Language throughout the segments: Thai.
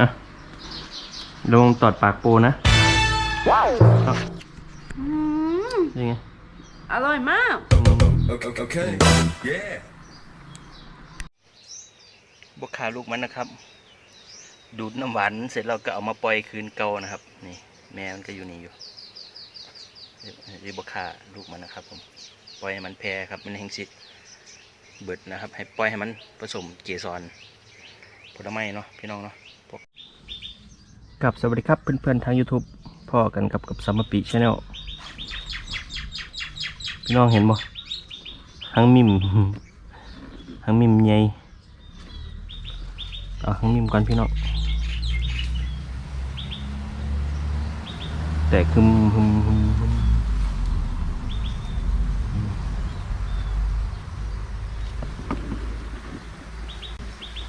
อะ ลงตอดปากโปนะอืมยังไง อร่อยมาก Okay. okay. Yeah. บวขาลูกมันนะครับ ดูดน้ำหวานเสร็จเราก็เอามาปล่อยคืนเก่านะครับ นี่ แม่มันก็อยู่นี่อยู่รีบวขาลูกมันนะครับผม ปล่อยให้มันแพร่ครับ มันแห้งสิเบิดนะครับ ให้ปล่อยให้มันผสมเกสรผลไม้เนาะพี่น้องเนาะพว กับสวัสดีครับเพื่อนๆทาง YouTube พ่อกันกับกับซัมปีชาแนลพี่น้องเห็นบ่หางมิมหางมิมใหญ่เอาหางมิมก่อนพี่น้องแต่คึมฮึมฮึมฮึม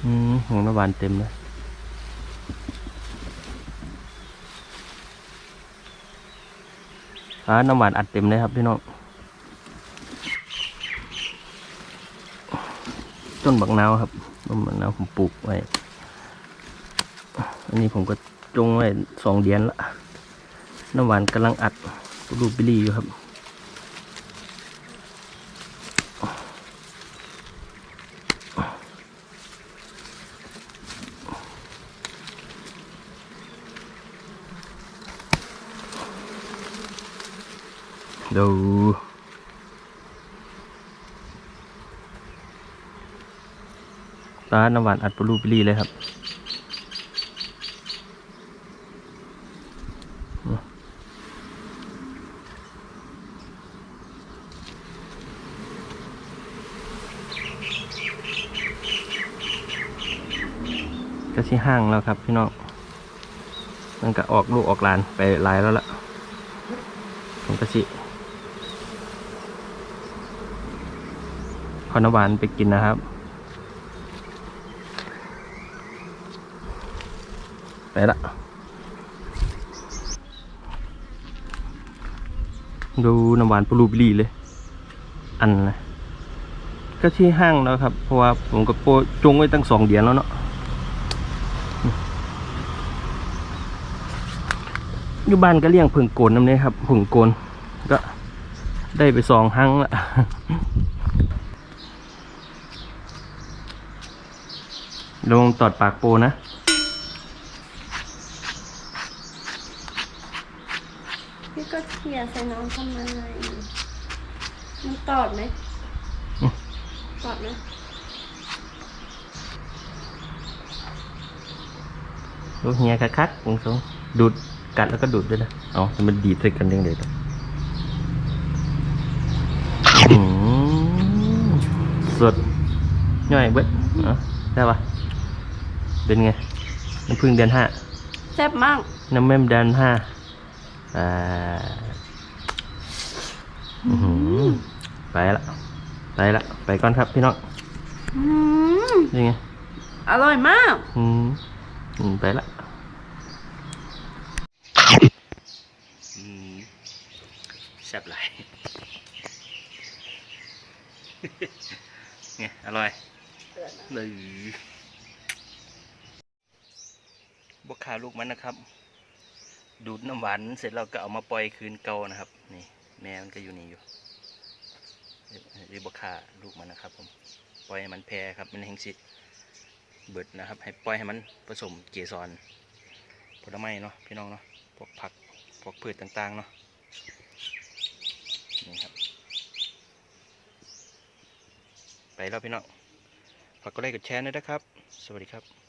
อืมหัวน้ำหวานเต็มเลย อ่าน้ำหวานอัดเต็มเลยครับพี่น้อง ต้นบักนาวครับ ต้นบักนาวผมปลูกไว้ อันนี้ผมก็จงไว้สองเดือนละ น้ำหวานกำลังอัดรูปบิลลี่อยู่ครับ ดูตาน้ำหวานอัดปรูปบิลี่เลยครับ ก็ที่ห้างแล้วครับพี่น้องมันก็ออกลูกออกลานไปหลายแล้วล่ะผมก็สิ ขอน้ำหวานไปกินนะครับ ไปละ ดูน้ำหวานปลูบิลีเลย อันนะก็ที่ห้างแล้วครับ เพราะว่าผมก็โปรจงไว้ตั้งสองเดือนแล้วเนาะอยู่บ้านก็เลี้ยงผึ่งโกนน้ำเนี้ครับผึ่งโกนก็ได้ไปสองครั้งละ ลงตอดปากโปนะ พี่ก็เขี่ยใส่น้องทำไมมันตอดไหมอืมตอดไหมลูกเฮียคักๆผมสงดูดกัดแล้วก็ดูดด้วยนะเอาแต่มันดีดใส่กันยังไงต่ออืมสดย่อยเบิดเนาะได้ปะ เป็นไง น้ำพึ่งเดือนห้าแซ่บมาก น้ำแม่มเดือนห้าอ่าอื้อหือไปละไปละไปก่อนครับพี่น้องอืมยังไงอร่อยมาก อืมอืมไปละอืมแซ่บหลายไงอร่อยเลย บวขาลูกมันนะครับ ดูดน้ำหวานเสร็จเราก็เอามาปล่อยคืนเก่านะครับ นี่แม่มันก็อยู่นี่อยู่รีบวขาลูกมันนะครับผมปล่อยให้มันแพร่ครับมันแห้งสิเบิดนะครับ ให้ปล่อยให้มันผสมเกสรผลไม้เนาะพี่น้องเนาะพวกผักพวกพืชต่างๆเนาะนี่ครับ ไปแล้วพี่น้องฝากกดไลค์กดแชร์ด้วยนะครับ สวัสดีครับ